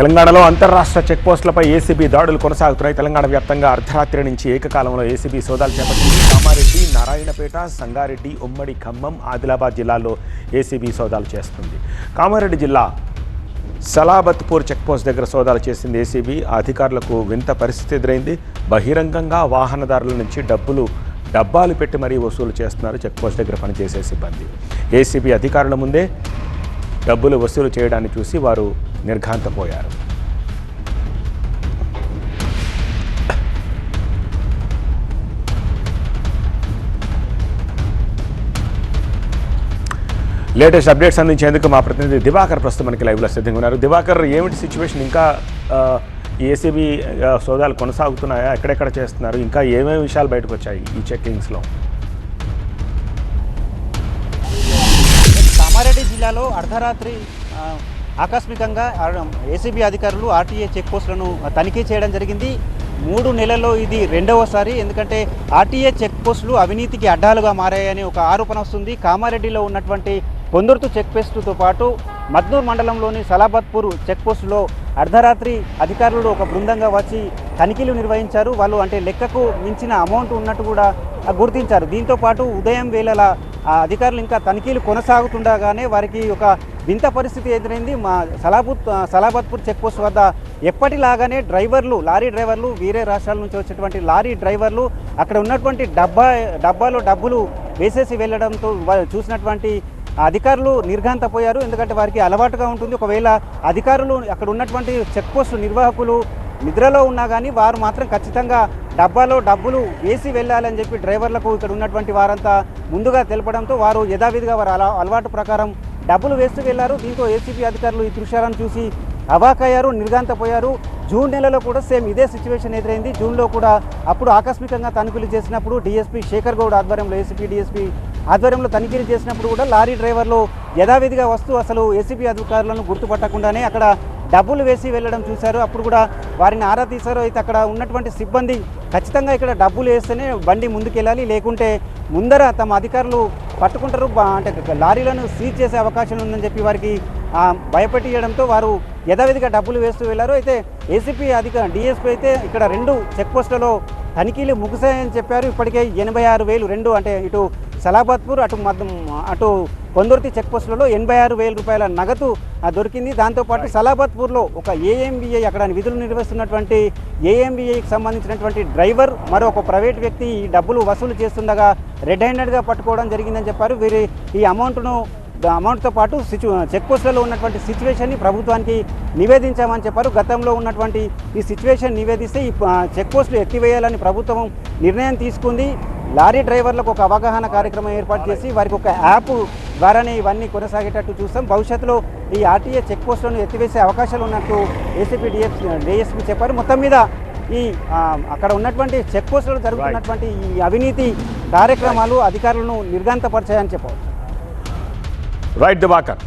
తెలంగాణలో అంతర్రాష్ట్ర చెక్పోస్టులపై ఏసీబీ దాడులు కొనసాగుతున్నాయి. తెలంగాణ వ్యాప్తంగా అర్ధరాత్రి నుంచి ఏకకాలంలో ఏసీబీ సోదాలు చేపట్టింది. కామారెడ్డి నారాయణపేట సంగారెడ్డి ఉమ్మడి ఖమ్మం ఆదిలాబాద్ జిల్లాల్లో ఏసీబీ సోదాలు చేస్తుంది. కామారెడ్డి జిల్లా సలాబత్పూర్ చెక్పోస్ట్ దగ్గర సోదాలు చేసింది ఏసీబీ. అధికారులకు వింత పరిస్థితి ఎదురైంది. బహిరంగంగా వాహనదారుల నుంచి డబ్బులు డబ్బాలు పెట్టి మరీ వసూలు చేస్తున్నారు చెక్పోస్ట్ దగ్గర పనిచేసే సిబ్బంది. ఏసీబీ అధికారుల ముందే డబ్బులు వసూలు చేయడాన్ని చూసి వారు నిర్ఘాంతపోయారు. లేటెస్ట్ అప్డేట్స్ అందించేందుకు మా ప్రతినిధి దివాకర్ ప్రస్తుతం మనకి లైవ్లో సిద్ధంగా ఉన్నారు. దివాకర్ ఏమిటి సిచ్యువేషన్ ఇంకా ఏసీబీ సోదాలు కొనసాగుతున్నాయా? ఎక్కడెక్కడ చేస్తున్నారు? ఇంకా ఏమేమి విషయాలు బయటకు వచ్చాయి ఈ చెక్కింగ్స్లో? కామారెడ్డి జిల్లాలో అర్ధరాత్రి ఆకస్మికంగా ఏసీబీ అధికారులు ఆర్టీఏ చెక్పోస్టులను తనిఖీ చేయడం జరిగింది. మూడు నెలల్లో ఇది రెండవసారి ఎందుకంటే ఆర్టీఏ చెక్ పోస్టులు అవినీతికి అడ్డాలుగా మారాయని ఒక ఆరోపణ వస్తుంది. కామారెడ్డిలో ఉన్నటువంటి పొందుర్తు చెక్ పోస్టుతో పాటు మద్నూర్ మండలంలోని సలాబత్పూర్ చెక్ పోస్టులో అర్ధరాత్రి అధికారులు ఒక బృందంగా వచ్చి తనిఖీలు నిర్వహించారు. వాళ్ళు అంటే లెక్కకు మించిన అమౌంట్ ఉన్నట్టు కూడా గుర్తించారు. దీంతో పాటు ఉదయం వేళల అధికారులు ఇంకా తనిఖీలు కొనసాగుతుండగానే వారికి ఒక వింత పరిస్థితి ఎదురైంది మా సలాబుత్ సలాబత్పూర్ చెక్ పోస్ట్ వద్ద ఎప్పటిలాగానే డ్రైవర్లు లారీ డ్రైవర్లు వేరే రాష్ట్రాల నుంచి వచ్చేటువంటి లారీ డ్రైవర్లు అక్కడ ఉన్నటువంటి డబ్బా డబ్బాలో డబ్బులు వేసేసి వెళ్ళడంతో చూసినటువంటి అధికారులు నిర్ఘాంతపోయారు. ఎందుకంటే వారికి అలవాటుగా ఉంటుంది. ఒకవేళ అధికారులు అక్కడ ఉన్నటువంటి చెక్పోస్ట్ నిర్వాహకులు నిద్రలో ఉన్నా కానీ వారు మాత్రం ఖచ్చితంగా డబ్బాలో డబ్బులు వేసి వెళ్ళాలని చెప్పి డ్రైవర్లకు ఇక్కడ ఉన్నటువంటి వారంతా ముందుగా తెలపడంతో వారు యథావిధిగా వారు అలవాటు ప్రకారం డబ్బులు వేస్తూ వెళ్ళారు. దీంతో ఏసీబీ అధికారులు ఈ దృశ్యాలను చూసి అవాకయ్యారు నిర్గాంతపోయారు జూన్ నెలలో కూడా సేమ్ ఇదే సిచ్యువేషన్ ఎదురైంది. జూన్లో కూడా అప్పుడు ఆకస్మికంగా తనిఖీలు చేసినప్పుడు డీఎస్పీ శేఖర్ గౌడ్ ఆధ్వర్యంలో ఏసీపీ డీఎస్పీ ఆధ్వర్యంలో తనిఖీలు చేసినప్పుడు కూడా లారీ డ్రైవర్లు యథావిధిగా వస్తూ అసలు ఏసీబీ అధికారులను గుర్తుపట్టకుండానే అక్కడ డబ్బులు వేసి వెళ్ళడం చూశారు. అప్పుడు కూడా వారిని ఆరా తీశారు. అయితే అక్కడ ఉన్నటువంటి సిబ్బంది ఖచ్చితంగా ఇక్కడ డబ్బులు వేస్తేనే బండి ముందుకెళ్ళాలి. లేకుంటే ముందర తమ అధికారులు పట్టుకుంటారు. అంటే లారీలను సీజ్ చేసే అవకాశం ఉందని చెప్పి వారికి భయపెట్టియడంతో వారు యథావిధిగా డబ్బులు వేస్తూ వెళ్ళారు అయితే ఏసీపీ అధిక డిఎస్పీ అయితే ఇక్కడ రెండు చెక్ పోస్టులలో తనిఖీలు ముగిశాయని చెప్పారు. ఇప్పటికే ఎనభై ఆరు వేలు రెండు అంటే ఇటు సలాబాద్పూర్ అటు మద్దం అటు కొందుర్తి చెక్ పోస్టులలో ఎనభై ఆరు వేల రూపాయల నగదు దొరికింది. దాంతోపాటు సలాబాద్పూర్లో ఒక ఏఎంబీఐ అక్కడ విధులు నిర్వహిస్తున్నటువంటి ఏఎంబీఐకి సంబంధించినటువంటి డ్రైవర్ మరో ఒక ప్రైవేట్ వ్యక్తి ఈ డబ్బులు వసూలు చేస్తుండగా రెడ్ హ్యాండెడ్గా పట్టుకోవడం జరిగిందని చెప్పారు. వీరి ఈ అమౌంట్ను అమౌంట్తో పాటు సిచు చెక్ పోస్టులలో ఉన్నటువంటి సిచ్యువేషన్ని ప్రభుత్వానికి నివేదించామని చెప్పారు. గతంలో ఉన్నటువంటి ఈ సిచ్యువేషన్ నివేదిస్తే ఈ ఆ, చెక్ పోస్టులు ఎత్తివేయాలని ప్రభుత్వం నిర్ణయం తీసుకుంది. లారీ డ్రైవర్లకు ఒక అవగాహన కార్యక్రమం ఏర్పాటు చేసి వారికి ఒక యాప్ ద్వారానే ఇవన్నీ కొనసాగేటట్టు చూస్తాం. భవిష్యత్తులో ఈ ఆర్టీఏ చెక్ పోస్టులను ఎత్తివేసే అవకాశాలు ఉన్నట్టు ఏసీపీ డిఎస్ డిఎస్పీ చెప్పారు. మొత్తం మీద ఈ అక్కడ ఉన్నటువంటి చెక్ పోస్టులో జరుగుతున్నటువంటి ఈ అవినీతి కార్యక్రమాలు అధికారులను నిర్గాంతపరిచాయని చెప్పవచ్చు. రైట్ దివాకర్.